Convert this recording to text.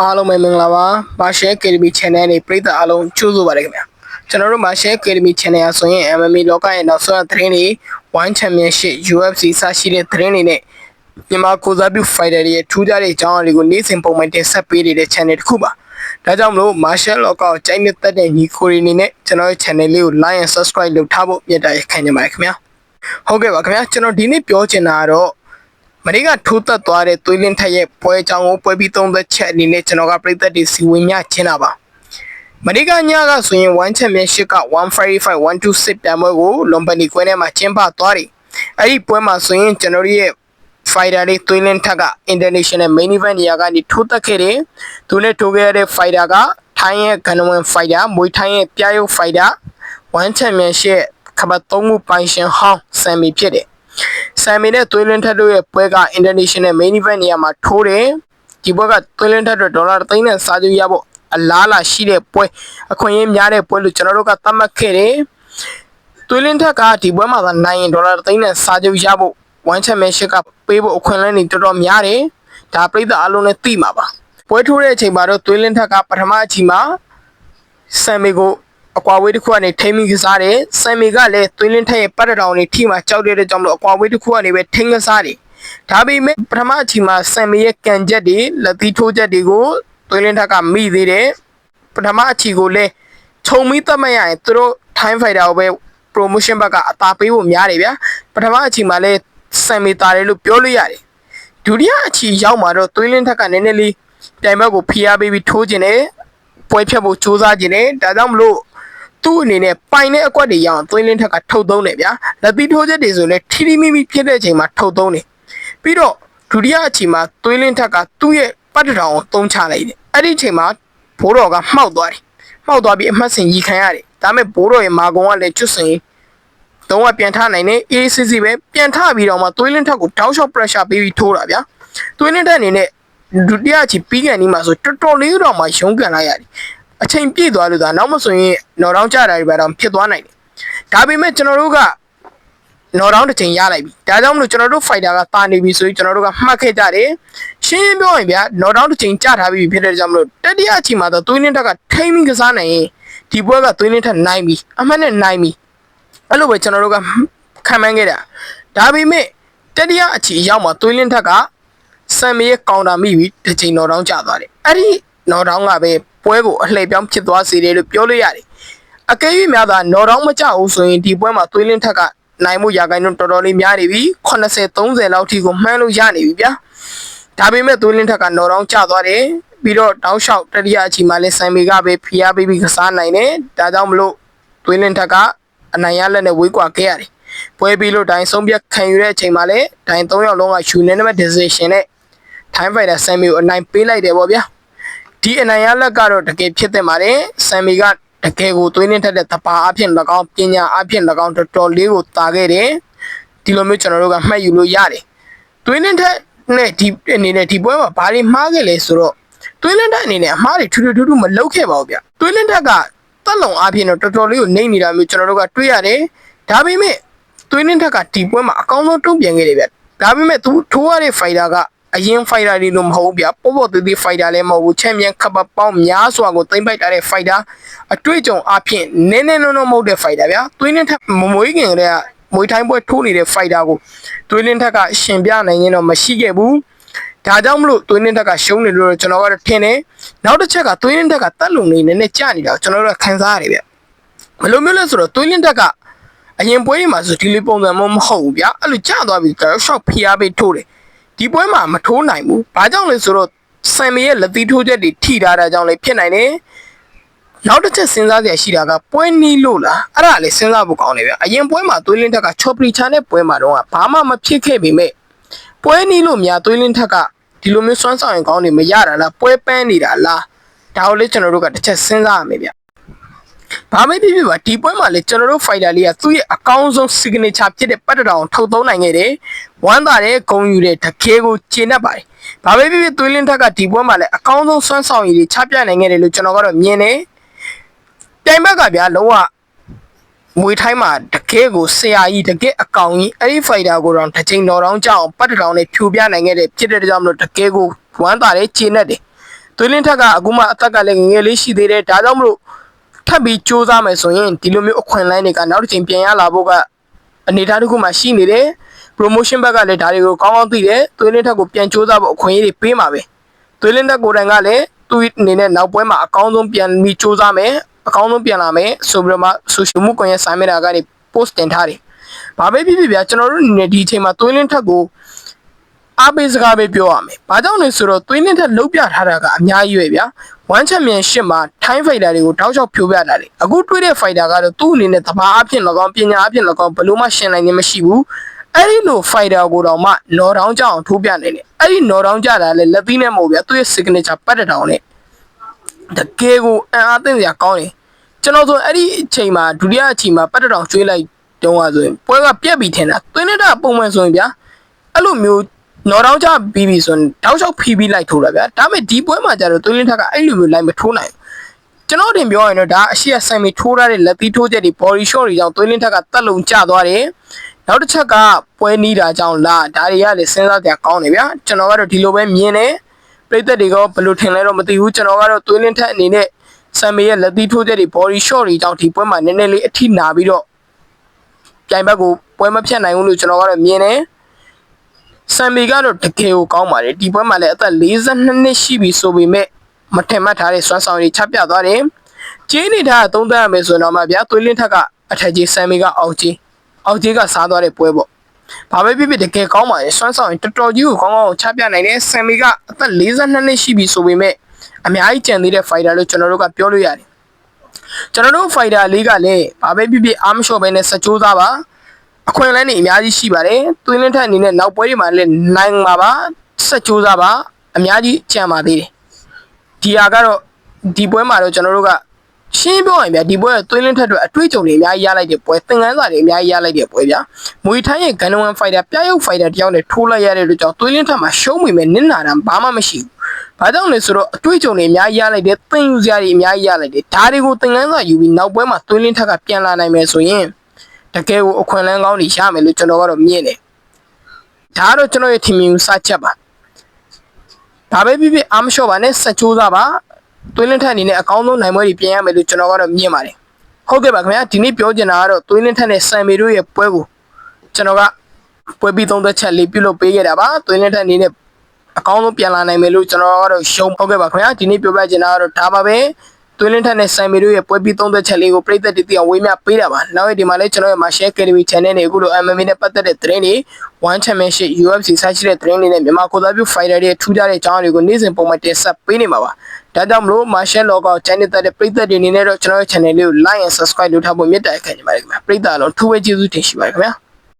အားလုံးပဲမင်္ဂလာပါ Marshall Academy Channel နဲ့ပရိသတ်အားလုံးကြိုးဆိုပါရခင်ဗျာကျွန်တော်တို့ Marshall Academy Channel ရဆိုရင် MMA လောကရဲ့နောက်ဆုံးသတင်းတွေ One Championship UFC စရှိတဲ့သတင်းတွေနဲ့မြန်မာကိုစားပြု fighter တွေရဲ့ထူးခြားတဲ့အကြောင်းအရာတွေကိုနေ့စဉ်ပုံမှန်တင်ဆက်ပေးနေတဲ့ channel တစ်ခုပါဒါကြောင့်မလို့ Marshall လောကကိုကြိုက်နေတဲ့တဲ့ညီကိုရီနေနဲ့ကျွန်တော်ရဲ့ channel လေးကို like and subscribe လုပ်ထားဖို့မြတ်တာရခံနေပါတယ်ခင်ဗျာဟုတ်ကဲ့ပါခင်ဗျာကျွန်တော်ဒီနေ့ပြောချင်တာကတော့ မရိကထိုးသက်သွားတဲ့သွေးလင်းထက်ရဲ့ပွဲအကြောင်းကိုပွဲပြီးသုံးသက်ချက်အနေနဲ့ကျွန်တော်ကပြည်သက်တွေစီဝင်ညချင်းတာပါမရိကညကဆိုရင်1 championship က155 126တန်ပွဲကိုလွန်ပနီကွင်းထဲမှာကျင်းပသွားတယ်အဲ့ဒီပွဲမှာဆိုရင်ကျွန်တော်တို့ရဲ့ fighter တွေသွေးလင်းထက်က international main event နေရာကနေထိုးသက်ခဲ့တယ်သူနဲ့ထိုးခဲ့ရတဲ့ fighter ကထိုင်းရဲ့ဂန်နဝင် fighter မွေထိုင်းရဲ့ပြားရုပ် fighter 1 championship ခပတ်သုံးခုပိုင်ရှင်ဟောင်းဆမ်မီဖြစ်တယ် ဆမ်မီနဲ့သွေးလင်းထက်တို့ရဲ့ပွဲက international main event နေရာမှာထိုးတယ်ဒီပွဲကသွေးလင်းထက်တို့ဒေါ်လာသိန်းနဲ့စာချုပ်ရဖို့အလားလာရှိတဲ့ပွဲအခွင့်အရေးများတဲ့ပွဲလို့ကျွန်တော်တို့ကသတ်မှတ်ခဲ့တယ်သွေးလင်းထက်ကဒီပွဲမှာသာနိုင်ရင်ဒေါ်လာသိန်းနဲ့စာချုပ်ရဖို့ one championship ကပေးဖို့အခွင့်အလမ်းတွေတော်တော်များတယ်ဒါပြိဿအလုံးနဲ့သိမှာပါပွဲထိုးတဲ့အချိန်မှာတော့သွေးလင်းထက်ကပထမအချိန်မှာဆမ်မီကို အကွာဝေးတစ်ခုကနေထိမ့်မိကစားတယ်ဆမ်မီကလည်းသွေးလင်းထက်ရဲ့ပတ်တောင်တွေထိမှကြောက်တဲ့ကြောင့်မလို့အကွာဝေးတစ်ခုကနေပဲထိမ့်ကစားတယ်ဒါပေမဲ့ပထမအချိန်မှာဆမ်မီရဲ့ကန်ချက်တွေလက်သီးထိုးချက်တွေကိုသွေးလင်းထက်ကမိသေးတယ်ပထမအချိန်ကိုလည်းခြုံမိသတ်မှတ်ရရင်သူတို့ time fighter ကိုပဲ promotion ဘက်ကအသာပေးဖို့များတယ်ဗျာပထမအချိန်မှာလည်းဆမ်မီတာတယ်လို့ပြောလို့ရတယ်ဒုတိယအချီရောက်မှာတော့သွေးလင်းထက်ကနည်းနည်းလေးတိုင်ဘက်ကိုဖိအားပေးပြီးထိုးခြင်းနဲ့ပွဲဖြတ်ဖို့ကြိုးစားခြင်းနဲ့ဒါကြောင့်မလို့ သူ့အနေနဲ့ပိုင်တဲ့အကွက်တွေရအောင်သွေးလင်းထက်ကထုတ်သုံးတယ်ဗျာလက်သီးထိုးချက်တွေဆိုလည်းထီထီမိမိဖြစ်တဲ့အချိန်မှာထုတ်သုံးတယ်ပြီးတော့ဒုတိယအချီမှာသွေးလင်းထက်ကသူ့ရဲ့ပတ်တထောင်ကိုသုံးချလိုက်တယ်အဲ့ဒီအချိန်မှာဘိုးတော်ကမှောက်သွားတယ်မှောက်သွားပြီးအမှတ်စဉ်ရီခံရတယ်ဒါပေမဲ့ဘိုးတော်ရဲ့မာကုံကလည်းချွတ်စင်တော့ကပြန်ထနိုင်တယ် ACC ပဲပြန်ထပြီးတော့မှသွေးလင်းထက်ကိုတောက်လျှောက် pressure ပေးပြီးထိုးတာဗျာသွေးလင်းထက်အနေနဲ့ဒုတိယအချီပြီးကန်ဒီမှာဆိုတော်တော်လေးတော့မှရုံးကန်လိုက်ရတယ် အချိန်ပြည့်သွားလို့သာနောက်မဆိုရင်နော်တောင်းကြတာတွေပဲတော့ဖြစ်သွားနိုင်တယ်ဒါပေမဲ့ကျွန်တော်တို့ကနော်တောင်းတစ်ချိန်ရလိုက်ပြီဒါကြောင့်မလို့ကျွန်တော်တို့ fighter ကတာနေပြီဆိုရင်ကျွန်တော်တို့ကမှတ်ခဲ့ကြတယ်ရှင်းရှင်းပြောရင်ဗျာနော်တောင်းတစ်ချိန်ကြထားပြီဖြစ်တဲ့ကြောင့်မလို့တတိယအချိန်မှာတော့သွေးလင်းထက်ကထိမ့်ပြီးကစားနိုင်ရင်ဒီပွဲကသွေးလင်းထက်နိုင်ပြီအမှန်နဲ့နိုင်ပြီအဲ့လိုပဲကျွန်တော်တို့ကခံမှန်းခဲ့တာဒါပေမဲ့တတိယအချီရောက်မှာသွေးလင်းထက်ကဆမ်မီရဲ့ကောင်တာမိပြီးတစ်ချိန်တော်တောင်းကျသွားတယ်အဲ့ဒီနော်တောင်းကပဲ ပွဲကိုအလှည့်ပြောင်းဖြစ်သွားစေတယ်လို့ပြောလို့ရတယ်အကယ်၍များသာနော်တောင်းမကြဘူးဆိုရင်ဒီပွဲမှာသွေးလင်းထက်ကနိုင်မှုရာဂိုင်းတော့တော်တော်လေးများနေပြီ80 30လောက်ထိကိုမှန်းလို့ရနေပြီဗျာဒါပေမဲ့သွေးလင်းထက်ကနော်တောင်းကျသွားတယ်ပြီးတော့တောင်းလျှောက်တတိယအချီမှာလဲဆမ်မီကပဲဖီယာပေးပြီးကစားနိုင်တယ်ဒါကြောင့်မလို့သွေးလင်းထက်ကအနိုင်ရလက်နဲ့ဝေးကွာခဲ့ရတယ်။ပွဲပြီးလို့ဒိုင်းဆုံးဖြတ်ခံယူတဲ့အချိန်မှာလည်းဒိုင်း၃ယောက်လုံးက unanimous decision နဲ့ time fighter Sammy ကိုအနိုင်ပေးလိုက်တယ်ပေါ့ဗျာ။ ဒီအနိုင်ရလက်ကတော့တကယ်ဖြစ်တဲ့ပါတယ်။ Sammy ကတကယ်ကိုသွေးနှင်းထက်တဲ့တပါအဖြစ်၎င်းပညာအဖြစ်၎င်းတော်တော်လေးကိုတာခဲ့တယ်။ဒီလိုမျိုးကျွန်တော်တို့ကမှတ်ယူလို့ရတယ်။သွေးနှင်းထက်နဲ့ဒီအနေနဲ့ဒီပွဲမှာဘာတွေမှားခဲ့လဲဆိုတော့သွေးလင်းတက်အနေနဲ့အမှားတွေထူးထူးထူးထူးမလုပ်ခဲ့ပါဘူးဗျ။သွေးလင်းတက်ကတက်လုံအပြင်တော့တော်တော်လေးကိုနှိမ့်နေတာမျိုးကျွန်တော်တို့ကတွေ့ရတယ်။ဒါပေမဲ့သွေးလင်းတက်ကဒီပွဲမှာအကောင်းဆုံးတုံ့ပြန်ခဲ့တယ်ဗျ။ဒါပေမဲ့သူထိုးရတဲ့ fighter က အရင် fighter တွေလို့မဟုတ်ဘူးဗျ။ပေါ့ပေါ့သေးသေး fighter လည်းမဟုတ်ဘူး။ champion ခပ်ပေါင်းများစွာကိုသိမ့်ပိုက်ထားတဲ့ fighter အတွေ့အကြုံအပြင်နည်းနည်းလုံးလုံးမဟုတ်တဲ့ fighter ဗျာ။သွေးလင်းတက်မမွေးခင်ကတည်းကမွေးထိုင်းပွဲထိုးနေတဲ့ fighter ကိုသွေးလင်းထက်ကရှင်ပြနိုင်ရင်တော့မရှိခဲ့ဘူး။ဒါကြောင့်မလို့သွေးနှင်းတက်ကရှုံးနေလို့ကျွန်တော်ကတော့ထင်တယ်နောက်တစ်ချက်ကသွေးနှင်းတက်ကတက်လုံနေနည်းနည်းကြာနေတာကိုကျွန်တော်တို့ကခံစားရတယ်ဗျဘယ်လိုမျိုးလဲဆိုတော့သွေးနှင်းတက်ကအရင်ပွဲတွေမှာဆိုဒီလိုပုံစံမျိုးမဟုတ်ဘူးဗျအဲ့လိုကြာသွားပြီတော့ shot ဖိအားပေးထိုးတယ် ဒီပွဲမှာမထိုးနိုင်ဘူးဘာကြောင့်လဲဆိုတော့ဆမ်မီရဲ့လက်သီးထိုးချက်တွေထိထားတာကြောင့်လည်းဖြစ်နိုင်တယ်နောက်တစ်ချက်စဉ်းစားစရာရှိတာကပွဲနီးလို့လားအဲ့ဒါလည်းစဉ်းစားဖို့ကောင်းတယ်ဗျအရင်ပွဲမှာသွေးလင်းထက်ကချော်ပရီချာနဲ့ပွဲမှာတော့ဘာမှမဖြစ်ခဲ့ပေမဲ့ပွဲနီးလို့များသွေးလင်းထက်ကဒီလိုမျိုးစွမ်းဆောင်ရင်ကောင်းနေမရတာလားပွဲပန်းနေတာလားဒါကိုလေကျွန်တော်တို့ကတစ်ချက်စဉ်းစားရမယ်ဗျဘာပဲဖြစ်ဖြစ်ပါဒီပွဲမှာလေကျွန်တော်တို့ fighter လေးကသူ့ရဲ့အကောင်းဆုံး signature ဖြစ်တဲ့ပတ်တတောင်ထုတ်သုံးနိုင်ခဲ့တယ် ဝမ်းသာတဲ့ဂုံယူတဲ့တကယ်ကိုကျေနပ်ပါတယ်ဘာပဲဖြစ်ဖြစ်သွေးလင်းထက်ကဒီပွဲမှာလည်းအကောင်းဆုံးစွမ်းဆောင်ရည်တွေချပြနိုင်ခဲ့တယ်လို့ကျွန်တော်ကတော့မြင်တယ်ပြိုင်ဘက်ကဗျာလုံးဝမွေထိုင်းမှာတကယ်ကိုဆရာကြီးတကယ်အကောင်ကြီးအဲ့ဒီ fighter ကိုတော့တစ်ချိန်တော်တောင်ကြောက်ပတ်တောင်နဲ့ဖြူပြနိုင်ခဲ့တဲ့ဖြစ်တဲ့ကြောင့်မလို့တကယ်ကိုဝမ်းသာတယ်ခြေနဲ့တယ်သွေးလင်းထက်ကအခုမှအသက်ကလည်းငယ်ငယ်လေးရှိသေးတယ်ဒါကြောင့်မလို့ထပ်ပြီးစူးစမ်းမယ်ဆိုရင်ဒီလိုမျိုးအခွင့်အလမ်းတွေကနောက်တစ်ချိန်ပြန်ရလာဖို့ကအနေအထားတစ်ခုမှရှိနေတယ် promotion ဘက်ကလည်းဒါတွေကိုကောင်းကောင်းသိတယ်သွေးလင်းထက်ကိုပြန်စူးစမ်းဖို့အခွင့်အရေးတွေပေးမှာပဲသွေးလင်းထက်ကိုယ်တိုင်ကလည်းသူ့အနေနဲ့နောက်ပွဲမှာအကောင်းဆုံးပြန်ပြီးစူးစမ်းမယ်အကောင်းဆုံးပြန်လာမယ်ဆိုပြီးတော့မှ social မှုကွန်ရက်စာမျက်နှာကနေ post တင်ထားတယ်ဘာပဲဖြစ်ဖြစ်ဗျာကျွန်တော်တို့အနေနဲ့ဒီအချိန်မှာသွေးလင်းထက်ကိုအားပေးစကားပဲပြောရမယ်။ဘာကြောင့်လဲဆိုတော့သွေးနဲ့ထက်လှုပ်ပြထားတာကအများကြီးပဲဗျာ။ One Championship မှာ Time Fighter တွေကိုတောက်လျှောက်ဖြိုးပြတာလေ။အခုတွေ့တဲ့ Fighter ကတော့သူ့အနေနဲ့သဘာအဖြစ်၎င်းပညာအဖြစ်၎င်းဘယ်လို့မှရှင်းနိုင်ခြင်းမရှိဘူး။ အဲ့ဒီလို Fighter ကိုတော့မှ Law Down ကြောင်းထိုးပြနေတယ်။အဲ့ဒီ Law Down ကြတာလေလက်သီးနဲ့မဟုတ်ဗျာ။သူ့ရဲ့ signature ပတ်တဲ့တောင်နဲ့တကယ်ကိုအံ့အားသင့်စရာကောင်းတယ်။ကျွန်တော်ဆိုအဲ့ဒီအချိန်မှာဒုတိယအချိန်မှာပတ်တဲ့တောင်ကျွေးလိုက်တုံးရဆိုရင်ပွဲကပြက်ပြီးထင်တာ။သွေးနဲ့တာပုံမှန်ဆိုရင်ဗျာအဲ့လိုမျိုးနော်တောင်းကြပြီးပြီဆိုရင်တောက်လျှောက်ဖီးပြီးလိုက်ထိုးတာဗျာဒါပေမဲ့ဒီပွဲမှာကျတော့သွေးလင်းထက်ကအဲ့လိုမျိုးလိုက်မထိုးနိုင်ဘူးကျွန်တော်တင်ပြောရင်တော့ဒါအရှိရဆိုင်မီထိုးထားတဲ့လက်သီးထိုးချက်တွေ body shot တွေကြောင့်သွေးလင်းထက်ကတက်လုံကျသွားတယ် နောက်တစ်ချက်ကပွဲနီးတာကြောင့်လားဒါတွေကလည်းစဉ်းစားကြကောင်းတယ်ဗျာကျွန်တော်ကတော့ဒီလိုပဲမြင်တယ်ပြိသက်တွေကဘယ်လိုထင်လဲတော့မသိဘူးကျွန်တော်ကတော့သွေးလင်းထက်အနေနဲ့ဆမ်မီရဲ့လက်သီးထိုးချက်တွေ body shot တွေကြောင့်ဒီပွဲမှာနည်းနည်းလေးအထိနာပြီးတော့ပြိုင်ဘက်ကိုပွဲမဖြတ်နိုင်ဘူးလို့ကျွန်တော်ကတော့မြင်တယ်ဆမ်မီကတော့တကယ်ကိုကောင်းပါတယ်ဒီပွဲမှာလည်းအသက်42နှစ်ရှိပြီဆိုပေမဲ့မထင်မှတ်ထားတဲ့စွမ်းဆောင်ရည်ချပြသွားတယ်ကျင်းနေတာသုံးသပ်ရမယ်ဆိုတော့မှဗျာသွေးလင်းထက်ကအထက်ကြီးဆမ်မီကအောက်ကြီး အောက်ကြီးကစားသွားတဲ့ပွဲပေါ့ဘာပဲဖြစ်ဖြစ်တကယ်ကောင်းပါရဲ့စွမ်းဆောင်ရင်တော်တော်ကြီးကိုကောင်းကောင်းချပြနိုင်တယ်ဆမ်မီကအသက်42နှစ်ရှိပြီဆိုပေမဲ့အများကြီးကြံသေးတဲ့ fighter လို့ကျွန်တော်တို့ကပြောလို့ရတယ်ကျွန်တော်တို့ fighter လေးကလည်းဘာပဲဖြစ်ဖြစ်အားမလျှော့ပဲနဲ့စကြိုးစားပါအခွင့်အလမ်းတွေအများကြီးရှိပါတယ်သွင်းလင်းထက်အနေနဲ့နောက်ပွဲတွေမှာလည်းနိုင်ပါပါဆက်ကြိုးစားပါအများကြီးကြံပါသေးတယ်ဒီဟာကတော့ဒီပွဲမှာတော့ကျွန်တော်တို့က ရှင်းပြောရင်ဗျာဒီပွဲကသွင်းလင်းထက်အတွက်အတွေ့အကြုံတွေအများကြီးရလိုက်တဲ့ပွဲသင်ခန်းစာတွေအများကြီးရလိုက်တဲ့ပွဲဗျာမွေထိုင်းရဲ့ဂန်နဝန်ဖိုက်တာပြရုပ်ဖိုက်တာတယောက်နဲ့ထိုးလိုက်ရတဲ့အတွက်ကြောင့်သွင်းလင်းထက်မှာရှုံးမိမယ်နစ်နာတာဘာမှမရှိဘူးဘာကြောင့်လဲဆိုတော့အတွေ့အကြုံတွေအများကြီးရလိုက်တယ်သင်ယူစရာတွေအများကြီးရလိုက်တယ်ဒါတွေကိုသင်ခန်းစာယူပြီးနောက်ပွဲမှာသွင်းလင်းထက်ကပြန်လာနိုင်မယ်ဆိုရင်တကယ်ကိုအခွင့်အလမ်းကောင်းတွေရမယ်လို့ကျွန်တော်ကတော့မြင်တယ်ဒါကတော့ကျွန်တော်ရဲ့ထင်မြင်မှုစချက်ပါဒါပဲဖြစ်ဖြစ်အားမလျှော့ပါနဲ့စက်ချိုးစားပါ သွေးလင်းထက်အနေနဲ့အကောင်းဆုံးနိုင်ပွဲတွေပြင်ရမယ်လို့ကျွန်တော်ကတော့မြင်ပါတယ်ဟုတ်ကဲ့ပါခင်ဗျာဒီနေ့ပြောချင်တာကတော့သွေးလင်းထက်နဲ့ဆန်မီတို့ရဲ့ပွဲကိုကျွန်တော်ကပွဲပြီးသုံးသက်ချက်လေးပြုလုပ်ပေးခဲ့တာပါသွေးလင်းထက်အနေနဲ့အကောင်းဆုံးပြန်လာနိုင်မယ်လို့ကျွန်တော်ကတော့ရှုံးဟုတ်ကဲ့ပါခင်ဗျာဒီနေ့ပြောပြချင်တာကတော့ဒါပါပဲ သွေးလင်းထက်နဲ့ဆိုင်မီတို့ရဲ့ပွဲပြီးသုံးသက်ချက်လေးကိုပြည်သက်တည်တည်အောင်ဝေးမြပေးတာပါနောက်ရက်ဒီမှာလည်းကျွန်တော်ရဲ့ Martial Academy Channel နဲ့အခုလို MMA နဲ့ပတ်သက်တဲ့သတင်းတွေ One Championship UFC စရှိတဲ့သတင်းတွေနဲ့မြန်မာကိုယ်စားပြု fighter တွေထူးခြားတဲ့အကြောင်းတွေကိုနေ့စဉ်ပုံမှန်တင်ဆက်ပေးနေမှာပါဒါကြောင့်မလို့ Martial Logo Channel တဲ့ပြည်သက်တွေအနေနဲ့တော့ကျွန်တော်ရဲ့ channel လေးကို like and subscribe လုပ်ထားဖို့မြတ်တာရက်ခံနေပါတယ်ခင်ဗျာပြည်သက်အလုံးထူးဝဲကျေးဇူးတင်ရှိပါတယ်ခင်ဗျာ